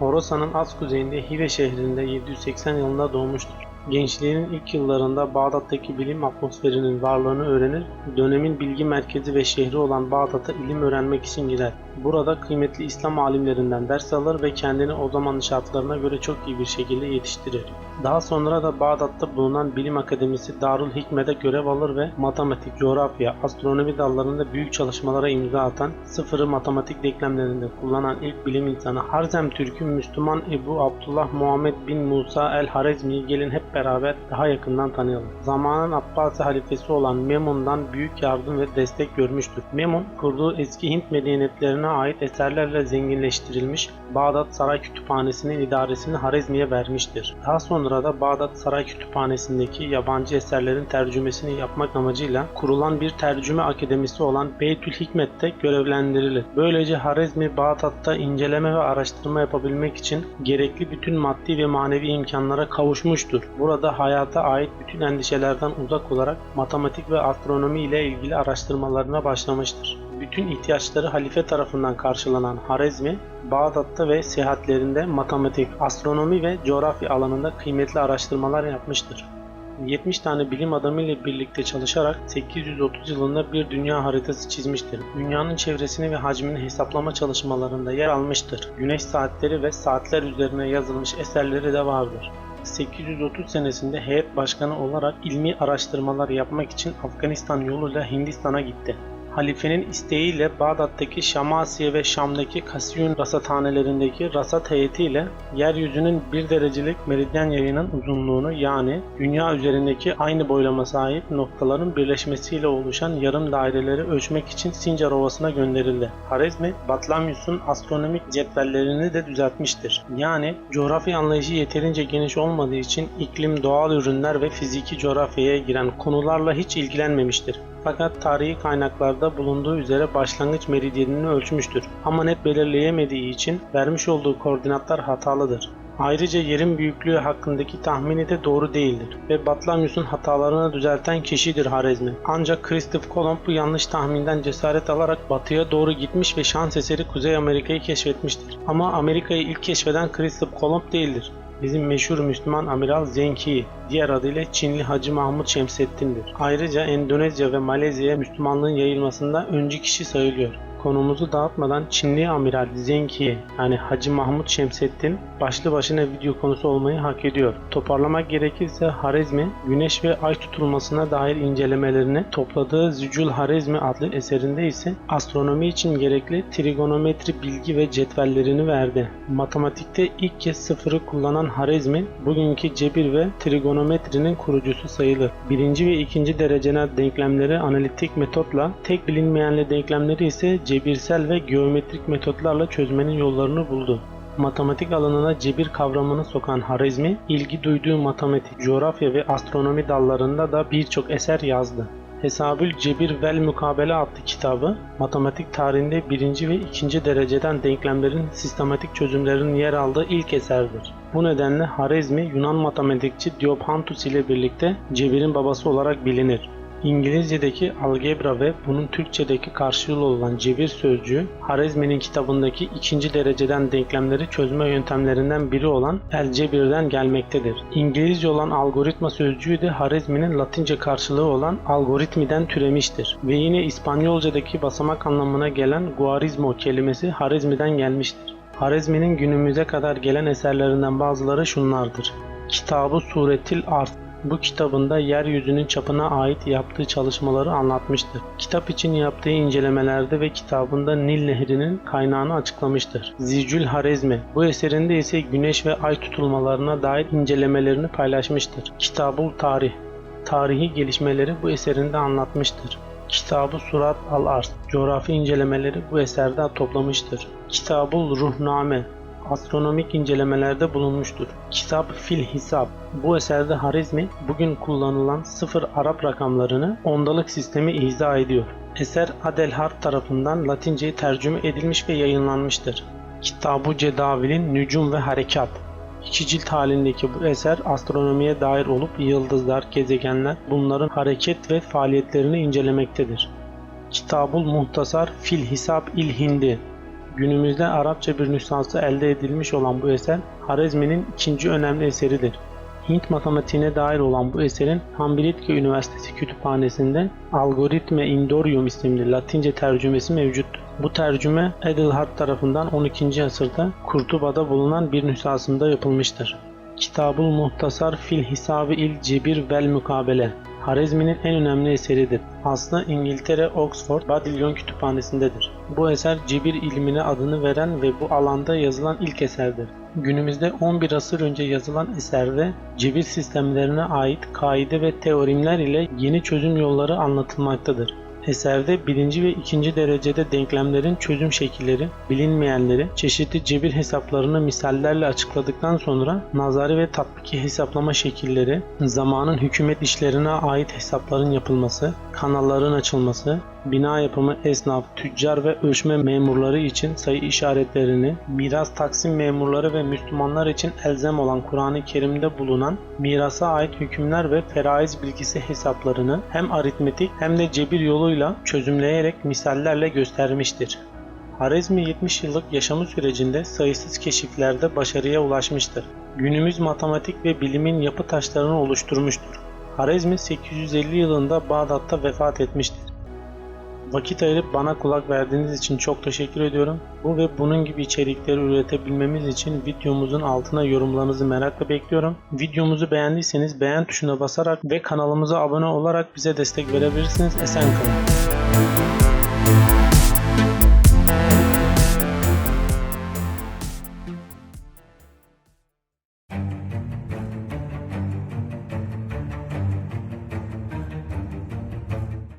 Horasan'ın az kuzeyinde Hive şehrinde 780 yılında doğmuştur. Gençliğinin ilk yıllarında Bağdat'taki bilim atmosferinin varlığını öğrenir, dönemin bilgi merkezi ve şehri olan Bağdat'a ilim öğrenmek için gider. Burada kıymetli İslam alimlerinden ders alır ve kendini o zamanın şartlarına göre çok iyi bir şekilde yetiştirir. Daha sonra da Bağdat'ta bulunan bilim akademisi Darül Hikme'de görev alır ve matematik, coğrafya, astronomi dallarında büyük çalışmalara imza atan, sıfırı matematik denklemlerinde kullanan ilk bilim insanı Harzem Türk'ün Müslüman Ebu Abdullah Muhammed bin Musa el-Harezmi'yi gelin hep beraber daha yakından tanıyalım. Zamanın Abbasi halifesi olan Memun'dan büyük yardım ve destek görmüştür. Memun, kurduğu eski Hint medeniyetlerine ait eserlerle zenginleştirilmiş Bağdat Saray Kütüphanesi'nin idaresini Harezmi'ye vermiştir. Daha sonra da Bağdat Saray Kütüphanesi'ndeki yabancı eserlerin tercümesini yapmak amacıyla kurulan bir tercüme akademisi olan Beytül Hikmet'te görevlendirilir. Böylece Harezmi Bağdat'ta inceleme ve araştırma yapabilmek için gerekli bütün maddi ve manevi imkanlara kavuşmuştur. Burada hayata ait bütün endişelerden uzak olarak matematik ve astronomi ile ilgili araştırmalarına başlamıştır. Bütün ihtiyaçları halife tarafından karşılanan Harezmi, Bağdat'ta ve seyahatlerinde matematik, astronomi ve coğrafya alanında kıymetli araştırmalar yapmıştır. 70 tane bilim adamı ile birlikte çalışarak 830 yılında bir dünya haritası çizmiştir. Dünyanın çevresini ve hacmini hesaplama çalışmalarında yer almıştır. Güneş saatleri ve saatler üzerine yazılmış eserleri de vardır. 830 senesinde heyet başkanı olarak ilmi araştırmalar yapmak için Afganistan yoluyla Hindistan'a gitti. Halifenin isteğiyle Bağdat'taki Şamasiye ve Şam'daki Kasiyun rasathanelerindeki rasat heyetiyle yeryüzünün bir derecelik meridyen yayının uzunluğunu yani dünya üzerindeki aynı boylama sahip noktaların birleşmesiyle oluşan yarım daireleri ölçmek için Sincar Ovası'na gönderildi. Harezmi, Batlamyus'un astronomik cetvellerini de düzeltmiştir. Yani coğrafya anlayışı yeterince geniş olmadığı için iklim, doğal ürünler ve fiziki coğrafyaya giren konularla hiç ilgilenmemiştir. Fakat tarihi kaynaklarda bulunduğu üzere başlangıç meridyenini ölçmüştür. Ama net belirleyemediği için vermiş olduğu koordinatlar hatalıdır. Ayrıca yerin büyüklüğü hakkındaki tahmini de doğru değildir ve Batlamyus'un hatalarını düzelten kişidir Harezmi. Ancak Christoph Kolomb bu yanlış tahminden cesaret alarak batıya doğru gitmiş ve şans eseri Kuzey Amerika'yı keşfetmiştir. Ama Amerika'yı ilk keşfeden Christoph Kolomb değildir. Bizim meşhur Müslüman amiral Zenki, diğer adıyla Çinli Hacı Mahmut Şemseddin'dir. Ayrıca Endonezya ve Malezya'ya Müslümanlığın yayılmasında öncü kişi sayılıyor. Konumuzu dağıtmadan Çinli amiral Zenki yani Hacı Mahmut Şemseddin başlı başına video konusu olmayı hak ediyor. Toparlamak gerekirse Harezmi, Güneş ve Ay tutulmasına dair incelemelerini topladığı Zücül Harezmi adlı eserinde ise astronomi için gerekli trigonometri bilgi ve cetvellerini verdi. Matematikte ilk kez sıfırı kullanan Harezmi, bugünkü cebir ve trigonometrinin kurucusu sayılır. Birinci ve ikinci dereceli denklemleri analitik metotla, tek bilinmeyenli denklemleri ise cebirsel ve geometrik metotlarla çözmenin yollarını buldu. Matematik alanına cebir kavramını sokan Harezmi, ilgi duyduğu matematik, coğrafya ve astronomi dallarında da birçok eser yazdı. Hesabül Cebir vel Mukabele adlı kitabı, matematik tarihinde birinci ve ikinci dereceden denklemlerin sistematik çözümlerinin yer aldığı ilk eserdir. Bu nedenle Harezmi, Yunan matematikçi Diophantus ile birlikte cebirin babası olarak bilinir. İngilizce'deki algebra ve bunun Türkçedeki karşılığı olan cebir sözcüğü Harezmi'nin kitabındaki ikinci dereceden denklemleri çözme yöntemlerinden biri olan elcebirden gelmektedir. İngilizce olan algoritma sözcüğü de Harezmi'nin Latince karşılığı olan algoritmiden türemiştir. Ve yine İspanyolca'daki basamak anlamına gelen guarismo kelimesi Harezmi'den gelmiştir. Harezmi'nin günümüze kadar gelen eserlerinden bazıları şunlardır. Kitabı Suretil Art bu kitabında yeryüzünün çapına ait yaptığı çalışmaları anlatmıştır. Kitap için yaptığı incelemelerde ve kitabında Nil Nehri'nin kaynağını açıklamıştır. Zicül Harezmi bu eserinde ise güneş ve ay tutulmalarına dair incelemelerini paylaşmıştır. Kitabul Tarih tarihi gelişmeleri bu eserinde anlatmıştır. Kitabı Surat al-Ars coğrafi incelemeleri bu eserde toplamıştır. Kitabul Ruhname astronomik incelemelerde bulunmuştur. Kitap Fil Hisab bu eserde Harizmi bugün kullanılan sıfır Arap rakamlarını ondalık sistemi izah ediyor. Eser Adelhart tarafından Latince'ye tercüme edilmiş ve yayınlanmıştır. Kitab-ı Cedavil'in Nücum ve Harekat İki cilt halindeki bu eser astronomiye dair olup yıldızlar, gezegenler bunların hareket ve faaliyetlerini incelemektedir. Kitabul Muhtasar Fil Hisab il Hindi Günümüzde Arapça bir nüshası elde edilmiş olan bu eser Harezmi'nin ikinci önemli eseridir. Hint matematiğine dair olan bu eserin Hambilitka Üniversitesi Kütüphanesi'nde Algoritme Indorium isimli Latince tercümesi mevcuttur. Bu tercüme Edelhard tarafından 12. asırda Kurtuba'da bulunan bir nüshasında yapılmıştır. Kitabul Muhtasar fil Hisabi il Cebir vel Mukabele Harezmi'nin en önemli eseridir. Aslı İngiltere Oxford Badilyon Kütüphanesi'ndedir. Bu eser cebir ilmine adını veren ve bu alanda yazılan ilk eserdir. Günümüzde 11 asır önce yazılan eserde cebir sistemlerine ait kaide ve teoremler ile yeni çözüm yolları anlatılmaktadır. Eserde birinci ve ikinci derecede denklemlerin çözüm şekilleri, bilinmeyenleri, çeşitli cebir hesaplarını misallerle açıkladıktan sonra nazari ve tatbiki hesaplama şekilleri, zamanın hükümet işlerine ait hesapların yapılması, kanalların açılması, bina yapımı esnaf, tüccar ve ölçme memurları için sayı işaretlerini, miras taksim memurları ve Müslümanlar için elzem olan Kur'an-ı Kerim'de bulunan mirasa ait hükümler ve feraiz bilgisi hesaplarını hem aritmetik hem de cebir yoluyla çözümleyerek misallerle göstermiştir. Harezmi 70 yıllık yaşamı sürecinde sayısız keşiflerde başarıya ulaşmıştır. Günümüz matematik ve bilimin yapı taşlarını oluşturmuştur. Harezmi 850 yılında Bağdat'ta vefat etmiştir. Vakit ayırıp bana kulak verdiğiniz için çok teşekkür ediyorum. Bu ve bunun gibi içerikleri üretebilmemiz için videomuzun altına yorumlarınızı merakla bekliyorum. Videomuzu beğendiyseniz beğen tuşuna basarak ve kanalımıza abone olarak bize destek verebilirsiniz. Esen kalın.